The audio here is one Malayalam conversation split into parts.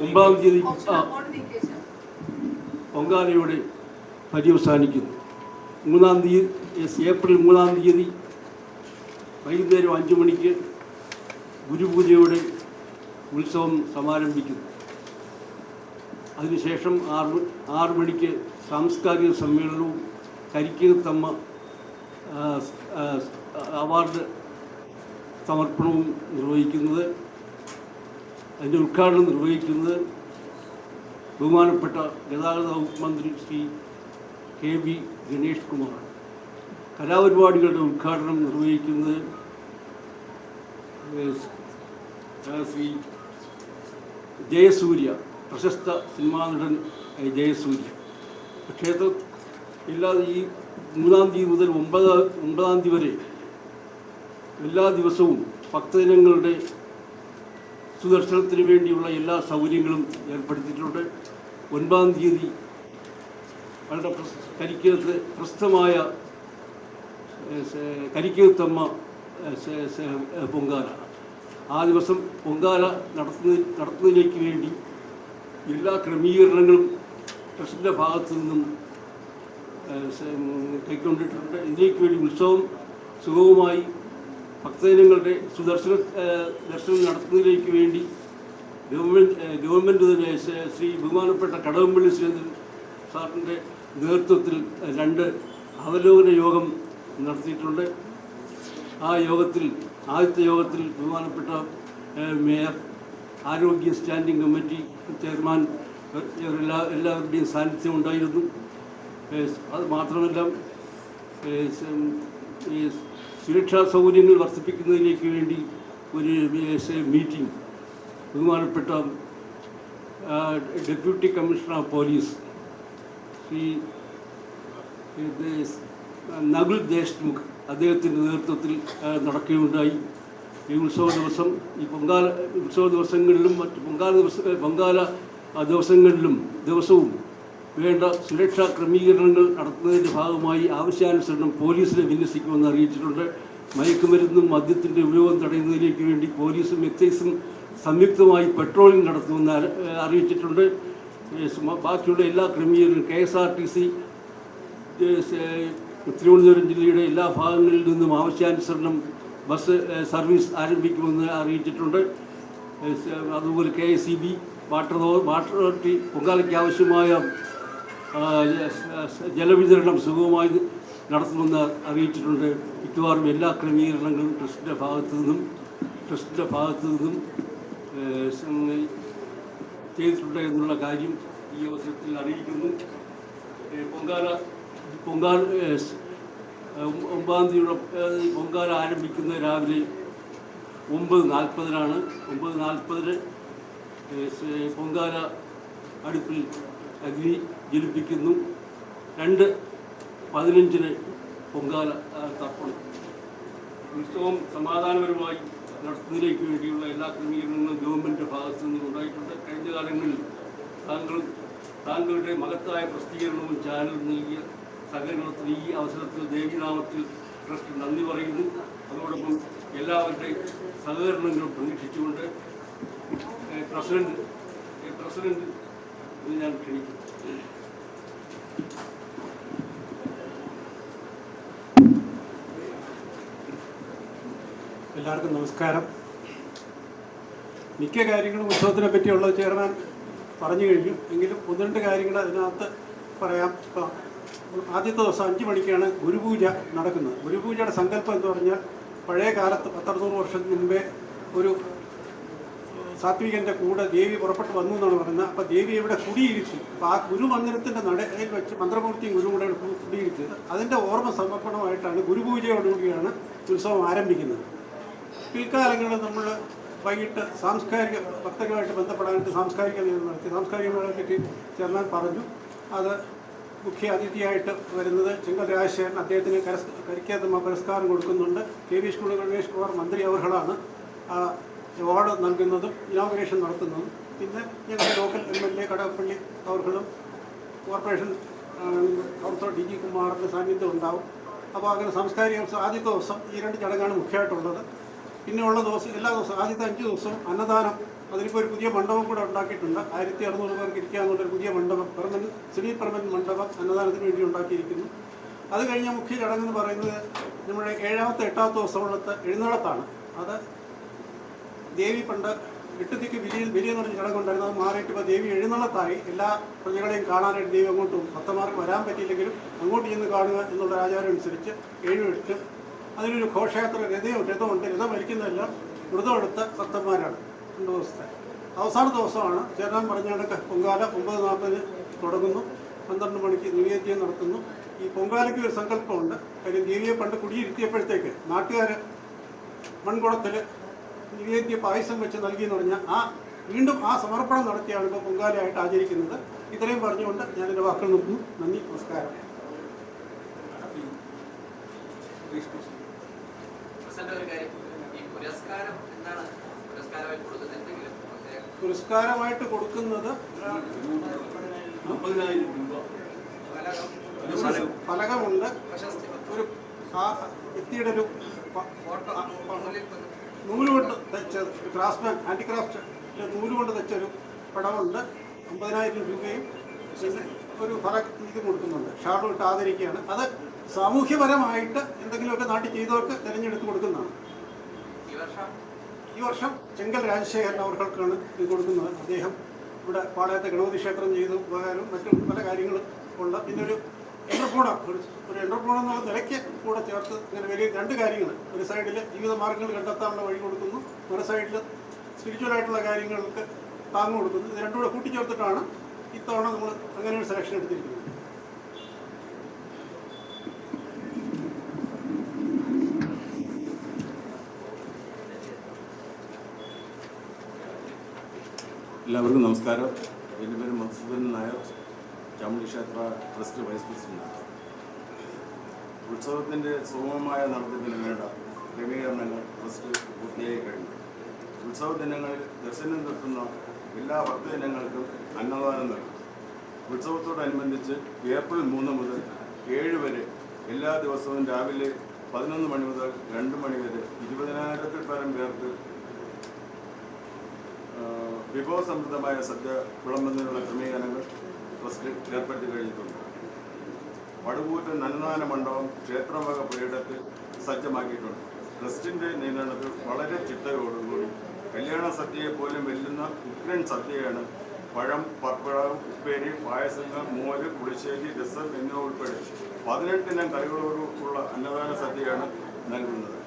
ഒമ്പതാം തീയതി പൊങ്കാലയോടെ പര്യവസാനിക്കുന്നു. മൂന്നാം തീയതി ഏപ്രിൽ മൂന്നാം തീയതി വൈകുന്നേരം അഞ്ച് മണിക്ക് ഗുരുപൂജയോടെ ഉത്സവം സമാരംഭിക്കുന്നു. അതിനുശേഷം ആറ് ആറ് മണിക്ക് സാംസ്കാരിക സമ്മേളനവും സ്- അവാർഡ് സമർപ്പണവും നിർവഹിക്കുന്നത് അതിന്റെ ഉദ്ഘാടനം നിർവഹിക്കുന്നത് ബഹുമാനപ്പെട്ട ഗതാഗത വകുപ്പ് മന്ത്രി ശ്രീ കെ വി ഗണേഷ് കുമാർ കലാപരിപാടികളുടെ ഉദ്ഘാടനം നിർവഹിക്കുന്നത് ശ്രീ ജയസൂര്യ പ്രശസ്ത സിനിമാ നടൻ ജയസൂര്യ. ക്ഷേത്രം ഇല്ലാതെ ഈ മൂന്നാം തീയതി മുതൽ ഒമ്പത് ഒമ്പതാം തീയതി വരെ എല്ലാ ദിവസവും ഭക്തജനങ്ങളുടെ സുദർശനത്തിന് വേണ്ടിയുള്ള എല്ലാ സൗകര്യങ്ങളും ഏർപ്പെടുത്തിയിട്ടുണ്ട്. ഒൻപതാം തീയതി വളരെ കരിക്കകത്ത് സ- കരിക്കകത്തമ്മ പൊങ്കാല. ആ ദിവസം പൊങ്കാല നടത്തുന്ന നടത്തുന്നതിലേക്ക് വേണ്ടി എല്ലാ ക്രമീകരണങ്ങളും ട്രസ്റ്റിന്റെ ഭാഗത്തു നിന്നും കൈക്കൊണ്ടിട്ടുണ്ട്. ഇതിലേക്ക് വേണ്ടി ഉത്സവം സുഗമമായി ഭക്തജനങ്ങളുടെ സുദർശന ദർശനം നടത്തുന്നതിലേക്ക് വേണ്ടി ഗവൺമെന്റ് തന്നെ ശ്രീ- ബഹുമാനപ്പെട്ട കടകംപള്ളി സുരേന്ദ്രൻ സാറിന്റെ നേതൃത്വത്തിൽ രണ്ട് അവലോകന യോഗം നടത്തിയിട്ടുണ്ട്. ആ യോഗത്തിൽ ആദ്യത്തെ യോഗത്തിൽ ബഹുമാനപ്പെട്ട മേയർ ആരോഗ്യ സ്റ്റാൻഡിംഗ് കമ്മിറ്റി ചെയർമാൻ എല്ലാ എല്ലാവരുടെയും സാന്നിധ്യം ഉണ്ടായിരുന്നു. അത് മാത്രമല്ല സുരക്ഷാ സൗകര്യങ്ങൾ വർദ്ധിപ്പിക്കുന്നതിലേക്ക് വേണ്ടി ഒരു മീറ്റിംഗ്. ബഹുമാനപ്പെട്ട deputy commissioner of police Shri Nakul Deshmukh അദ്ദേഹത്തിന്റെ നേതൃത്വത്തിൽ നടക്കുകയുണ്ടായി. ഈ ഉത്സവ ദിവസം ഈ പൊങ്കാല ഉത്സവ ദിവസങ്ങളിലും മറ്റ് പൊങ്കാല ദിവസ പൊങ്കാല ദിവസങ്ങളിലും ദിവസവും വേണ്ട സുരക്ഷാ ക്രമീകരണങ്ങൾ നടത്തുന്നതിന്റെ ഭാഗമായി ആവശ്യാനുസരണം പോലീസിനെ വിന്യസിക്കുമെന്ന് അറിയിച്ചിട്ടുണ്ട്. മയക്കുമരുന്നും മദ്യത്തിന്റെ ഉപയോഗം തടയുന്നതിലേക്ക് വേണ്ടി പോലീസും എക്സൈസും സംയുക്തമായി പെട്രോളിംഗ് നടത്തുമെന്ന് അറിയിച്ചിട്ടുണ്ട്. ബാക്കിയുള്ള എല്ലാ ക്രമീകരണങ്ങളും K S R T C Thiruvananthapuram ജില്ലയുടെ എല്ലാ ഭാഗങ്ങളിൽ നിന്നും ആവശ്യാനുസരണം ബസ് സർവീസ് ആരംഭിക്കുമെന്ന് അറിയിച്ചിട്ടുണ്ട്. അതുപോലെ K S C B water water authority പൊങ്കാലയ്ക്ക് ആവശ്യമായ ജലവിതരണം സുഗമമായി നടത്തുമെന്ന് അറിയിച്ചിട്ടുണ്ട്. മിക്കവാറും എല്ലാ ക്രമീകരണങ്ങളും ട്രസ്റ്റിന്റെ ഭാഗത്തു നിന്നും ട്രസ്റ്റിന്റെ ഭാഗത്തു നിന്നും ചെയ്തിട്ടുണ്ട് എന്നുള്ള കാര്യം ഈ അവസരത്തിൽ അറിയിക്കുന്നു. പൊങ്കാല പൊങ്കാല ഒമ്പതാം തീയതിയുള്ള പൊങ്കാല ആരംഭിക്കുന്ന രാവിലെ ഒമ്പത് നാൽപ്പതിനാണ്. ഒമ്പത് നാൽപ്പതിന് പൊങ്കാല അടുപ്പിൽ അഗ്നി ജ്വലിപ്പിക്കുന്നു. രണ്ട് പതിനഞ്ചിന് പൊങ്കാല തർപ്പണം. ഉത്സവം സമാധാനപരമായി നടത്തുന്നതിലേക്ക് വേണ്ടിയുള്ള എല്ലാ ക്രമീകരണങ്ങളും ഗവൺമെന്റ് ഭാഗത്തു നിന്നും ഉണ്ടായിട്ടുണ്ട്. കഴിഞ്ഞ കാലങ്ങളിൽ താങ്കൾ താങ്കളുടെ മഹത്തായ പ്രസിദ്ധീകരണവും ചാനൽ നൽകിയ സഹകരണത്തിന് ഈ അവസരത്തിൽ ദേവിനാമത്തിൽ ട്രസ്റ്റ് നന്ദി പറയുന്നു. അതോടൊപ്പം എല്ലാവരുടെയും സഹകരണങ്ങളും പ്രതീക്ഷിച്ചുകൊണ്ട് പ്രസിഡന്റ് പ്രസിഡന്റ് ഞാൻ ക്ഷണിക്കുന്നു. എല്ലാവർക്കും നമസ്കാരം. മിക്ക കാര്യങ്ങളും ഉത്സവത്തിനെ പറ്റിയുള്ള ചെയർമാൻ പറഞ്ഞു കഴിഞ്ഞു. എങ്കിലും ഒന്ന് രണ്ട് കാര്യങ്ങൾ അതിനകത്ത് പറയാം. ഇപ്പം ആദ്യത്തെ ദിവസം അഞ്ച് മണിക്കാണ് ഗുരുപൂജ നടക്കുന്നത്. ഗുരുപൂജയുടെ സങ്കല്പം എന്ന് പറഞ്ഞാൽ പഴയ കാലത്ത് പത്തറുന്നൂറ് വർഷത്തിന് മുമ്പേ ഒരു സാത്വികന്റെ കൂടെ ദേവി പുറപ്പെട്ട് വന്നു എന്നാണ് പറയുന്നത്. അപ്പോൾ ദേവി ഇവിടെ കുടിയിരിച്ചു. അപ്പോൾ ആ ഗുരുമന്ദിരത്തിന്റെ നടയിൽ വെച്ച് മന്ത്രമൂർത്തിയും ഗുരു കൂടെ കുടിയിരിച്ചത് അതിന്റെ ഓർമ്മ സമർപ്പണമായിട്ടാണ് ഗുരുപൂജയോടുകൂടിയാണ് ഉത്സവം ആരംഭിക്കുന്നത്. പിൽക്കാലങ്ങളിൽ നമ്മൾ വൈകിട്ട് സാംസ്കാരിക ഭക്തരുമായിട്ട് ബന്ധപ്പെടാനായിട്ട് സാംസ്കാരിക നിയമം നടത്തി. സാംസ്കാരിക മേളയെ പറ്റി ചെയർമാൻ പറഞ്ഞു. അത് മുഖ്യ അതിഥിയായിട്ട് വരുന്നത് ചെങ്കൽ രാജശേഖരൻ അദ്ദേഹത്തിന് കരസ് കരിക്കാത്തമ്മ പുരസ്കാരം കൊടുക്കുന്നുണ്ട്. K V school Ganesh Kumar മന്ത്രി അവർഹളാണ് അവാർഡ് നൽകുന്നതും ഇനോഗ്രേഷൻ നടത്തുന്നതും. പിന്നെ ഞങ്ങളുടെ local M L A Kadakampally അവർഹളും corporation councillor D G കുമാറിന്റെ സാന്നിധ്യം ഉണ്ടാവും. അപ്പോൾ അങ്ങനെ സാംസ്കാരിക ആദ്യത്തെ ദിവസം ഈ രണ്ട് ചടങ്ങാണ് മുഖ്യമായിട്ടുള്ളത്. പിന്നെ ഉള്ള ദിവസം എല്ലാ ദിവസവും ആദ്യത്തെ അഞ്ച് ദിവസം അന്നദാനം. അതിനിപ്പോൾ ഒരു പുതിയ മണ്ഡപം കൂടെ ഉണ്ടാക്കിയിട്ടുണ്ട്. ആയിരത്തി അറുന്നൂറ് പേർക്ക് ഇരിക്കാനുള്ള ഒരു പുതിയ മണ്ഡപം പെർമനൻ സെമി പെർമനന്റ് മണ്ഡപം അന്നദാനത്തിന് വേണ്ടി ഉണ്ടാക്കിയിരിക്കുന്നു. അത് കഴിഞ്ഞ മുഖ്യ ചടങ്ങെന്ന് പറയുന്നത് നമ്മുടെ ഏഴാമത്തെ എട്ടാമത്തെ ദിവസമുള്ളത്തെ എഴുന്നള്ളത്താണ്. അത് ദേവി പണ്ട് എട്ടുതിക്ക് വിലിയിൽ വലിയ പറഞ്ഞ ചടങ്ങുണ്ടായിരുന്നു അത് മാറിയിട്ട് ഇപ്പോൾ ദേവി എഴുന്നള്ളത്തായി. എല്ലാ പ്രജകളെയും കാണാനായിട്ട് ദേവി അങ്ങോട്ടും ഭക്തന്മാർക്ക് വരാൻ പറ്റിയില്ലെങ്കിലും അങ്ങോട്ട് ചെന്ന് കാണുക എന്നുള്ള ആചാരം അനുസരിച്ച് ഏഴും എട്ടും അതിനൊരു ഘോഷയാത്ര രഥയും രഥമുണ്ട് രഥം വലിക്കുന്നതെല്ലാം വ്രതമെടുത്ത ഭക്തന്മാരാണ്. രണ്ട് ദിവസത്തെ. അവസാന ദിവസമാണ്. ചേരാൻ കണക്ക് പൊങ്കാല ഒമ്പത് നാൽപ്പതിന് തുടങ്ങുന്നു. പന്ത്രണ്ട് മണിക്ക് നിവേദ്യം നടത്തുന്നു ഈ പൊങ്കാലയ്ക്ക് ഒരു സങ്കല്പമുണ്ട്. കാര്യം ദേവിയെ പണ്ട് കുടിയിരുത്തിയപ്പോഴത്തേക്ക് നാട്ടുകാർ മൺകുടത്തിൽ നിവേദ്യ പായസം വെച്ച് നൽകി എന്ന് പറഞ്ഞാൽ ആ വീണ്ടും ആ സമർപ്പണം നടത്തിയാണ് ഇപ്പോൾ പൊങ്കാലയായിട്ട് ആചരിക്കുന്നത്. ഇത്രയും പറഞ്ഞുകൊണ്ട് ഞാൻ എന്റെ വാക്കുകൾ നിർത്തുന്നു. നന്ദി. നമസ്കാരം. പ്രസിഡന്റ് ഒരു കാര്യം ഈ പുരസ്കാരം എന്താണ് പുരസ്കാരമായിട്ട് കൊടുക്കുന്നത്? എന്തെങ്കിലും പുരസ്കാരമായിട്ട് കൊടുക്കുന്നത് അമ്പതിനായിരം രൂപ ഫലകം. ഫലകമുണ്ട്. ഒരു ആ വ്യക്തിയുടെ ഒരു നൂലുകൊണ്ട് തെച്ച ഒരു ക്രാഫ്റ്റ്മാൻ ഹാൻഡിക്രാഫ്റ്റ് നൂലുകൊണ്ട് തെച്ചൊരു പടമുണ്ട്. അമ്പതിനായിരം രൂപയും. ഒരു ഫല ഇത് കൊടുക്കുന്നുണ്ട്. ഷാഡോ ഇട്ട് ആദരിക്കുകയാണ്. അത് സാമൂഹ്യപരമായിട്ട് എന്തെങ്കിലുമൊക്കെ നാട്ടിൽ ചെയ്തവർക്ക് തിരഞ്ഞെടുത്ത് കൊടുക്കുന്നതാണ്. ഈ വർഷം? ഈ വർഷം ചെങ്കൽ രാജശേഖരൻ അവർക്കാണ് ഇത് കൊടുക്കുന്നത്. അദ്ദേഹം ഇവിടെ പാളയത്തെ ഗണപതി ക്ഷേത്രം ചെയ്തു. ഉപകാരവും മറ്റും പല കാര്യങ്ങളും ഉള്ള പിന്നെ ഒരു എന്റർപ്രോണർ ഒരു എന്റർപ്രോണർ എന്നുള്ള നിലയ്ക്ക് കൂടെ ചേർത്ത് ഇങ്ങനെ വലിയ രണ്ട് കാര്യങ്ങൾ. ഒരു സൈഡിൽ ജീവിത മാർഗങ്ങൾ കണ്ടെത്താനുള്ള വഴി കൊടുക്കുന്നു. ഒരു സൈഡിൽ സ്പിരിച്വൽ ആയിട്ടുള്ള കാര്യങ്ങൾക്ക് താങ്ങ് കൊടുക്കുന്നു. ഇത് രണ്ടും കൂടെ കൂട്ടിച്ചേർത്തിട്ടാണ് ഇത്തവണ നമ്മൾ അങ്ങനെ ഒരു സെലക്ഷൻ എടുത്തിരിക്കുന്നത്. എല്ലാവർക്കും നമസ്കാരം. എന്റെ പേര് മധുസൂദൻ നായർ. ചാമുണ്ഡി ക്ഷേത്ര ട്രസ്റ്റ് വൈസ് പ്രസിഡന്റ് ഉത്സവത്തിന്റെ സുഗമമായ നടത്തിപ്പിന് വേണ്ട ക്രമീകരണങ്ങൾ ട്രസ്റ്റ് പൂർത്തിയായി കഴിഞ്ഞു ഉത്സവ ദിനങ്ങളിൽ ദർശനം നിർത്തുന്ന എല്ലാ ഭക്തജനങ്ങൾക്കും അന്നദാനം നൽകും. ഉത്സവത്തോടനുബന്ധിച്ച് ഏപ്രിൽ മൂന്ന് മുതൽ ഏഴ് വരെ എല്ലാ ദിവസവും രാവിലെ പതിനൊന്ന് മണി മുതൽ രണ്ട് മണി വരെ ഇരുപതിനായിരത്തിൽ പരം പേർക്ക് വിഭവസമൃദ്ധമായ സദ്യ വിളമ്പുന്നതിനുള്ള ക്രമീകരണങ്ങൾ ട്രസ്റ്റ് ഏർപ്പെടുത്തി കഴിഞ്ഞിട്ടുണ്ട്. വടുകൂറ്റ് നന്നദാന മണ്ഡപം ക്ഷേത്രവക പുരയിടത്തിൽ സജ്ജമാക്കിയിട്ടുണ്ട്. ട്രസ്റ്റിന്റെ നിയന്ത്രണത്തിൽ വളരെ ചിട്ടയോടുകൂടി കല്യാണ സദ്യയെ പോലും വെല്ലുന്ന ഉഗ്രൻ സദ്യയാണ് പഴം പപ്പടം ഉപ്പേരി പായസങ്ങൾ മോര് പുളിശ്ശേരി രസം എന്നിവ ഉൾപ്പെടെ പതിനെട്ടിനം കറികളോടുള്ള അന്നദാന സദ്യയാണ് നൽകുന്നത്.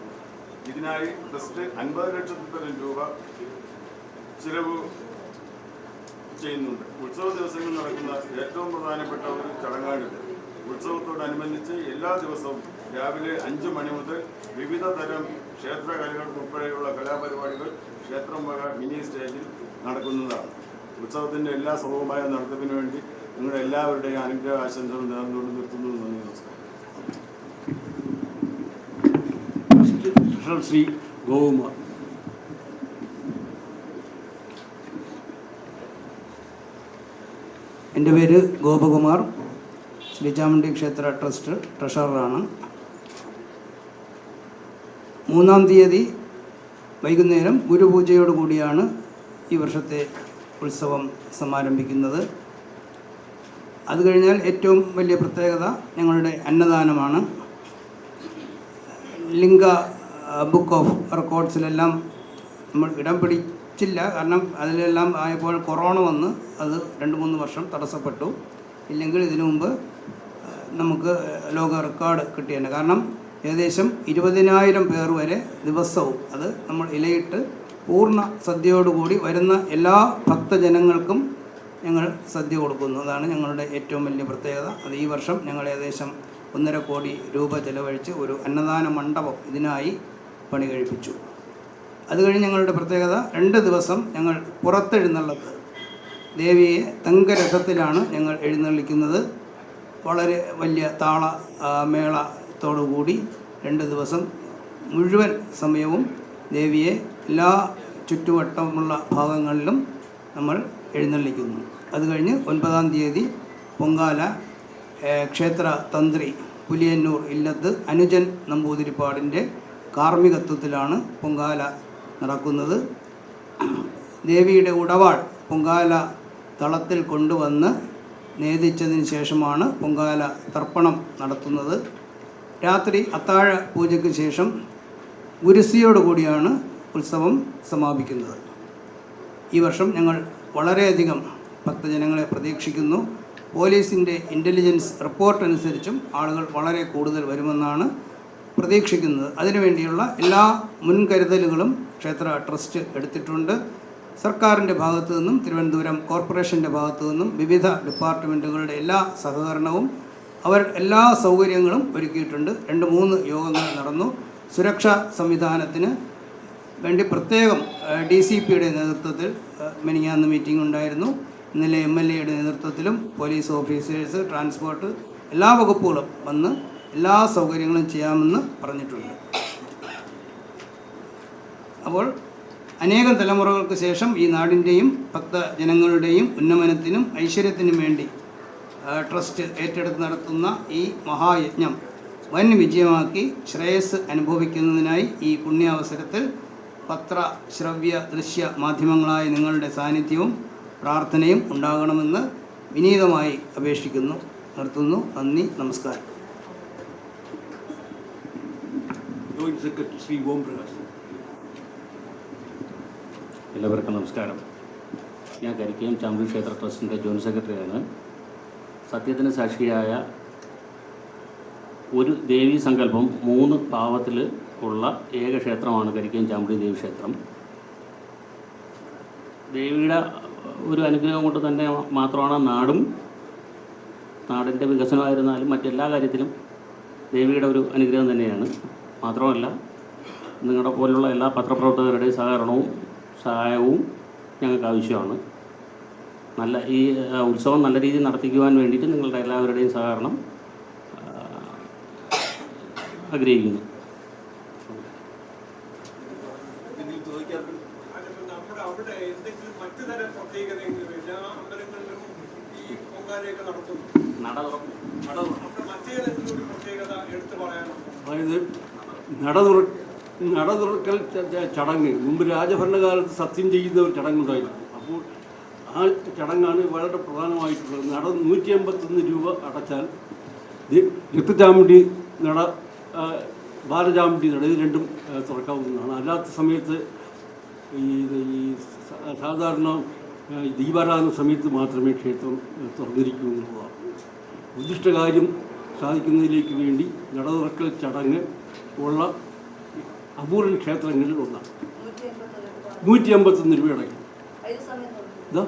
ഇതിനായി ട്രസ്റ്റ് അൻപത് ലക്ഷത്തിൽ രൂപ ചിലവ് ചെയ്യുന്നുണ്ട്. ഉത്സവ ദിവസങ്ങളിൽ നടക്കുന്ന ഏറ്റവും പ്രധാനപ്പെട്ട ഒരു ചടങ്ങാണിത്. ഉത്സവത്തോടനുബന്ധിച്ച് എല്ലാ ദിവസവും രാവിലെ അഞ്ച് മണി മുതൽ വിവിധ തരം ക്ഷേത്രകലകൾ ഉൾപ്പെടെയുള്ള കലാപരിപാടികൾ ക്ഷേത്രം വക മിനി സ്റ്റേജിൽ നടക്കുന്നതാണ്. ഉത്സവത്തിന്റെ എല്ലാ സുഖമായ നടത്തിപ്പിന് വേണ്ടി നിങ്ങളുടെ എല്ലാവരുടെയും അനുഗ്രഹ ആശംസകൾ നേർന്നുകൊണ്ട് നിർത്തുന്നു. നന്ദി നമസ്കാരം. ശ്രീ ഗോകുമാർ എന്റെ പേര് ഗോപകുമാർ ശ്രീചാമുണ്ടി ക്ഷേത്ര ട്രസ്റ്റ് ട്രഷററാണ്. മൂന്നാം തീയതി വൈകുന്നേരം ഗുരുപൂജയോടുകൂടിയാണ് ഈ വർഷത്തെ ഉത്സവം സമാരംഭിക്കുന്നത്. അത് കഴിഞ്ഞാൽ ഏറ്റവും വലിയ പ്രത്യേകത ഞങ്ങളുടെ അന്നദാനമാണ്. ലിംഗ ബുക്ക് ഓഫ് റെക്കോർഡ്സിലെല്ലാം നമ്മൾ ഇടം പിടിച്ചില്ല കാരണം അതിലെല്ലാം ആയപ്പോൾ കൊറോണ വന്ന് അത് രണ്ട് മൂന്ന് വർഷം തടസ്സപ്പെട്ടു. ഇല്ലെങ്കിൽ ഇതിനു മുമ്പ് നമുക്ക് ലോക റെക്കോർഡ് കിട്ടിയേനെ. കാരണം ഏകദേശം ഇരുപതിനായിരം പേർ വരെ ദിവസവും അത് നമ്മൾ ഇലയിട്ട് പൂർണ സദ്യയോടുകൂടി വരുന്ന എല്ലാ ഭക്തജനങ്ങൾക്കും ഞങ്ങൾ സദ്യ കൊടുക്കുന്നു. അതാണ് ഞങ്ങളുടെ ഏറ്റവും വലിയ പ്രത്യേകത. അത് ഈ വർഷം ഞങ്ങൾ ഏകദേശം ഒന്നര കോടി രൂപ ചെലവഴിച്ച് ഒരു അന്നദാന മണ്ഡപം ഇതിനായി പണി കഴിപ്പിച്ചു അത് കഴിഞ്ഞ് ഞങ്ങളുടെ പ്രത്യേകത രണ്ട് ദിവസം ഞങ്ങൾ പുറത്തെഴുന്നള്ളത്ത്. ദേവിയെ തങ്കരഥത്തിലാണ് ഞങ്ങൾ എഴുന്നള്ളിക്കുന്നത്. വളരെ വലിയ താള മേളത്തോടുകൂടി രണ്ട് ദിവസം മുഴുവൻ സമയവും ദേവിയെ എല്ലാ ചുറ്റുവട്ടമുള്ള ഭാഗങ്ങളിലും നമ്മൾ എഴുന്നള്ളിക്കുന്നു. അത് കഴിഞ്ഞ് ഒൻപതാം തീയതി പൊങ്കാല ക്ഷേത്ര തന്ത്രി പുലിയന്നൂർ ഇല്ലത്ത് അനുജൻ നമ്പൂതിരിപ്പാടിന്റെ കാർമ്മികത്വത്തിലാണ് പൊങ്കാല നടക്കുന്നത്. ദേവിയുടെ ഉടവാൾ പൊങ്കാല തളത്തിൽ കൊണ്ടുവന്ന് നേദിച്ചതിന് ശേഷമാണ് പൊങ്കാല തർപ്പണം നടത്തുന്നത്. രാത്രി അത്താഴ പൂജയ്ക്ക് ശേഷം ഗുരുസിയോടുകൂടിയാണ് ഉത്സവം സമാപിക്കുന്നത്. ഈ വർഷം ഞങ്ങൾ വളരെയധികം ഭക്തജനങ്ങളെ പ്രതീക്ഷിക്കുന്നു. പോലീസിന്റെ ഇന്റലിജൻസ് റിപ്പോർട്ട് അനുസരിച്ചും ആളുകൾ വളരെ കൂടുതൽ വരുമെന്നാണ് പ്രതീക്ഷിക്കുന്നത്. അതിനുവേണ്ടിയുള്ള എല്ലാ മുൻകരുതലുകളും ക്ഷേത്ര ട്രസ്റ്റ് എടുത്തിട്ടുണ്ട്. സർക്കാരിന്റെ ഭാഗത്തു നിന്നും തിരുവനന്തപുരം കോർപ്പറേഷന്റെ ഭാഗത്തു നിന്നും വിവിധ ഡിപ്പാർട്ട്മെന്റുകളുടെ എല്ലാ സഹകരണവും അവർ എല്ലാ സൗകര്യങ്ങളും ഒരുക്കിയിട്ടുണ്ട്. രണ്ട് മൂന്ന് യോഗങ്ങൾ നടന്നു. സുരക്ഷാ സംവിധാനത്തിന് വേണ്ടി പ്രത്യേകം ഡി സി പിയുടെ നേതൃത്വത്തിൽ മിനിങ്ങാന്ന് മീറ്റിംഗ് ഉണ്ടായിരുന്നു. ഇന്നലെ എം എൽ എയുടെ നേതൃത്വത്തിലും പോലീസ് ഓഫീസേഴ്സ് ട്രാൻസ്പോർട്ട് എല്ലാ വകുപ്പുകളും വന്ന് എല്ലാ സൗകര്യങ്ങളും ചെയ്യാമെന്ന് പറഞ്ഞിട്ടുണ്ട്. അപ്പോൾ അനേകം തലമുറകൾക്ക് ശേഷം ഈ നാടിന്റെയും ഭക്തജനങ്ങളുടെയും ഉന്നമനത്തിനും ഐശ്വര്യത്തിനും വേണ്ടി ട്രസ്റ്റ് ഏറ്റെടുത്ത് നടത്തുന്ന ഈ മഹായജ്ഞം വൻ വിജയമാക്കി ശ്രേയസ് അനുഭവിക്കുന്നതിനായി ഈ പുണ്യാവസരത്തിൽ പത്ര ശ്രവ്യ ദൃശ്യ മാധ്യമങ്ങളായ നിങ്ങളുടെ സാന്നിധ്യവും പ്രാർത്ഥനയും ഉണ്ടാകണമെന്ന് വിനീതമായി അപേക്ഷിക്കുന്നു നിർത്തുന്നു. നന്ദി നമസ്കാരം. ജോയിന്റ് സെക്രട്ടറി ശ്രീ ഓം പ്രകാശ് എല്ലാവർക്കും നമസ്കാരം. ഞാൻ കരിക്കയം ചാമ്പ്യൻ ക്ഷേത്ര ട്രസ്റ്റിന്റെ ജോയിന്റ് സെക്രട്ടറിയാണ്. സത്യത്തിന് സാക്ഷിയായ ഒരു ദേവീ സങ്കല്പം മൂന്ന് ഭാവത്തിൽ ഉള്ള ഏക ക്ഷേത്രമാണ് കരിക്കയം ചാമ്പി ദേവി ക്ഷേത്രം. ദേവിയുടെ ഒരു അനുഗ്രഹം കൊണ്ട് തന്നെ മാത്രമാണ് നാടും നാടിന്റെ വികസനമായിരുന്നാലും മറ്റെല്ലാ കാര്യത്തിലും ദേവിയുടെ ഒരു അനുഗ്രഹം തന്നെയാണ്. മാത്രമല്ല നിങ്ങളുടെ പോലുള്ള എല്ലാ പത്രപ്രവർത്തകരുടെയും സഹകരണവും സഹായവും ഞങ്ങൾക്ക് ആവശ്യമാണ്. നല്ല ഈ ഉത്സവം നല്ല രീതിയിൽ നടത്തിക്കുവാൻ വേണ്ടിയിട്ട് നിങ്ങളുടെ എല്ലാവരുടെയും സഹകരണം ആഗ്രഹിക്കുന്നു. നട നട നട തുറക്കൽ ചടങ്ങ്. മുമ്പ് രാജഭരണകാലത്ത് സത്യം ചെയ്യുന്ന ഒരു ചടങ്ങുണ്ടായിരുന്നു. അപ്പോൾ ആ ചടങ്ങാണ് വളരെ പ്രധാനമായിട്ടുള്ളത്. നട നൂറ്റി അമ്പത്തൊന്ന് രൂപ അടച്ചാൽ രക്തചാമുണ്ടി നട ബാലചാമുണ്ടി നട ഇത് രണ്ടും തുറക്കാവുന്നതാണ്. അല്ലാത്ത സമയത്ത് ഈ സാധാരണ ദീപാരാധന സമയത്ത് മാത്രമേ ക്ഷേത്രം തുറന്നിരിക്കൂ എന്നുള്ളതാണ്. ഉദ്ദിഷ്ടകാര്യം സാധിക്കുന്നതിലേക്ക് വേണ്ടി നട തുറക്കൽ ചടങ്ങ് ഉള്ള അപൂർവ ക്ഷേത്രങ്ങളിൽ ഒന്നാണ്. നൂറ്റി അമ്പത്തൊന്ന് രൂപ അടയ്ക്കും. ഏത് സമയത്ത് തുറക്കും? ഇതാ?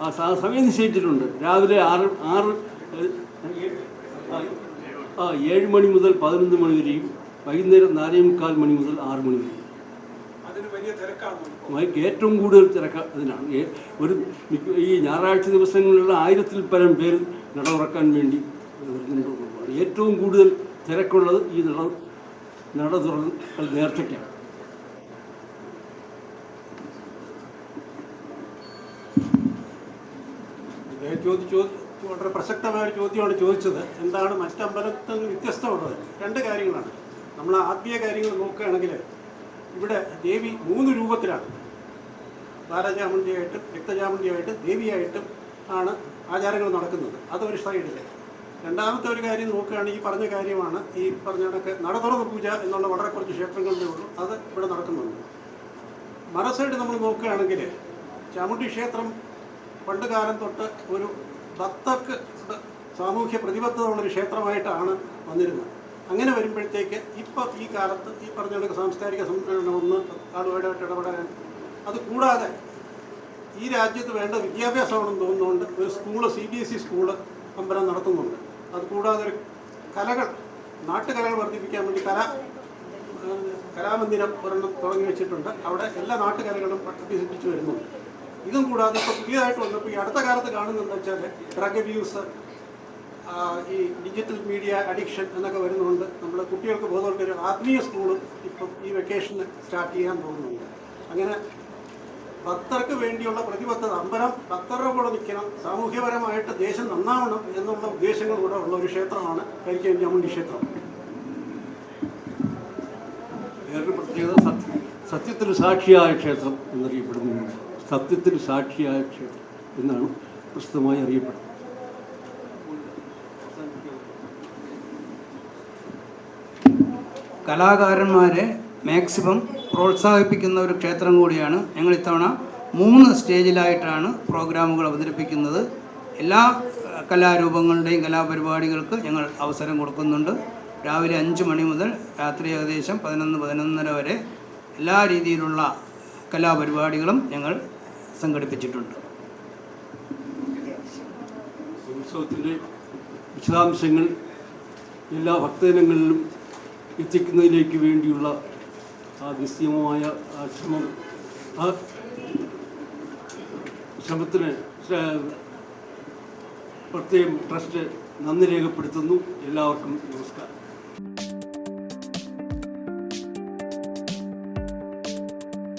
ആ സമയം നിശ്ചയിച്ചിട്ടുണ്ട്. രാവിലെ ആറ് ആറ് ആ, ഏഴ് മണി മുതൽ പതിനൊന്ന് മണി വരെയും വൈകുന്നേരം നാലേ മുക്കാൽ മണി മുതൽ ആറ് മണി വരെയും. ഏറ്റവും കൂടുതൽ തിരക്ക് അതിനാണ്. ഒരു ഈ ഞായറാഴ്ച ദിവസങ്ങളിലുള്ള ആയിരത്തിൽ പരം പേര് നട തുറക്കാൻ വേണ്ടി ഏറ്റവും കൂടുതൽ തിരക്കുള്ളത് ഈ നട നട തുറക്കൽ നേർച്ചയ്ക്കാണ് വളരെ പ്രസക്തമായ ഒരു ചോദ്യമാണ് ചോദിച്ചത്. എന്താണ് മറ്റമ്പലത്തിൽ നിന്ന് വ്യത്യസ്തമുള്ളത്? രണ്ട് കാര്യങ്ങളാണ്. നമ്മൾ ആത്മീയ കാര്യങ്ങൾ നോക്കുകയാണെങ്കിൽ ഇവിടെ ദേവി മൂന്ന് രൂപത്തിലാണ്. ബാലചാമുണ്ടിയായിട്ടും രക്തചാമുണ്ടിയായിട്ടും ദേവിയായിട്ടും ആണ് ആചാരങ്ങൾ നടക്കുന്നത്. അതൊരു സൈഡിൽ രണ്ടാമത്തെ ഒരു കാര്യം നോക്കുകയാണെങ്കിൽ പറഞ്ഞ കാര്യമാണ് ഈ പറഞ്ഞ കണക്ക് നട തുറന്ന പൂജ എന്നുള്ള വളരെ കുറച്ച് ക്ഷേത്രങ്ങളിലേ ഉള്ളൂ. അത് ഇവിടെ നടക്കുന്നുണ്ട്. മറസൈഡ് നമ്മൾ നോക്കുകയാണെങ്കിൽ ചാമുണ്ടി ക്ഷേത്രം പണ്ട് കാലം തൊട്ട് ഒരു ഭക്തർക്ക് സാമൂഹ്യ പ്രതിബദ്ധത ഉള്ളൊരു ക്ഷേത്രമായിട്ടാണ് വന്നിരുന്നത്. അങ്ങനെ വരുമ്പോഴത്തേക്ക് ഇപ്പം ഈ കാലത്ത് ഈ പറഞ്ഞ കണക്ക് സാംസ്കാരിക സംരക്ഷണം ഒന്ന് ആളുമായിട്ട് ഇടപെടാൻ അത് കൂടാതെ ഈ രാജ്യത്ത് വേണ്ട വിദ്യാഭ്യാസമാണെന്ന് തോന്നുന്നുണ്ട് ഒരു school C B S E school അമ്പലം നടത്തുന്നുണ്ട്. അത് കൂടാതെ ഒരു കലകൾ നാട്ടുകലകൾ വർദ്ധിപ്പിക്കാൻ വേണ്ടി കല കലാമന്ദിരം ഒരെണ്ണം തുടങ്ങി വെച്ചിട്ടുണ്ട്. അവിടെ എല്ലാ നാട്ടുകലകളും അഭ്യസിപ്പിച്ചു വരുന്നുണ്ട് ഇതും കൂടാതെ ഇപ്പോൾ പുതിയതായിട്ട് വന്നപ്പോൾ ഈ അടുത്ത കാലത്ത് കാണുന്നതെന്ന് വെച്ചാൽ ഡ്രഗ് അബ്യൂസ് ഈ ഡിജിറ്റൽ മീഡിയ അഡിക്ഷൻ എന്നൊക്കെ വരുന്നുണ്ട് നമ്മൾ കുട്ടികൾക്ക് ബോധവൽക്കരണം ആത്മീയ സ്കൂളും ഇപ്പം ഈ വെക്കേഷന് സ്റ്റാർട്ട് ചെയ്യാൻ പോകുന്നുണ്ട്. അങ്ങനെ ഭക്തർക്ക് വേണ്ടിയുള്ള പ്രതിബദ്ധത അമ്പലം ഭക്തരുടെ കൂടെ നിൽക്കണം സാമൂഹ്യപരമായിട്ട് ദേശം നന്നാവണം എന്നുള്ള ഉദ്ദേശങ്ങളൂടെ ഉള്ള ഒരു ക്ഷേത്രമാണ് കരിക്കൻ ചാമുണ്ടി ക്ഷേത്രം. വേറൊരു പ്രത്യേകത സത്യ സത്യത്തിന് സാക്ഷിയായ ക്ഷേത്രം എന്നറിയപ്പെടുന്നു. സത്യത്തിന് സാക്ഷിയായ ക്ഷേത്രം എന്നാണ് പ്രസിദ്ധമായി അറിയപ്പെടുന്നത്. കലാകാരന്മാരെ മാക്സിമം പ്രോത്സാഹിപ്പിക്കുന്ന ഒരു ക്ഷേത്രം കൂടിയാണ് ഞങ്ങൾ ഇത്തവണ മൂന്ന് സ്റ്റേജിലായിട്ടാണ് പ്രോഗ്രാമുകൾ അവതരിപ്പിക്കുന്നത്. എല്ലാ കലാരൂപങ്ങളുടെയും കലാപരിപാടികൾക്ക് ഞങ്ങൾ അവസരം കൊടുക്കുന്നുണ്ട്. രാവിലെ അഞ്ച് മണി മുതൽ രാത്രി ഏകദേശം പതിനൊന്ന് പതിനൊന്നര വരെ എല്ലാ രീതിയിലുള്ള കലാപരിപാടികളും ഞങ്ങൾ സംഘടിപ്പിച്ചിട്ടുണ്ട്. ഉത്സവത്തിന്റെ വിശദാംശങ്ങൾ എല്ലാ ഭക്തജനങ്ങളിലും എത്തിക്കുന്നതിലേക്ക് വേണ്ടിയുള്ള ആ നിസ്സീമമായ ആ ശ്രമം ആ ശ്രമത്തിന് പ്രത്യേകം ട്രസ്റ്റ് നന്ദി രേഖപ്പെടുത്തുന്നു. എല്ലാവർക്കും നമസ്കാരം.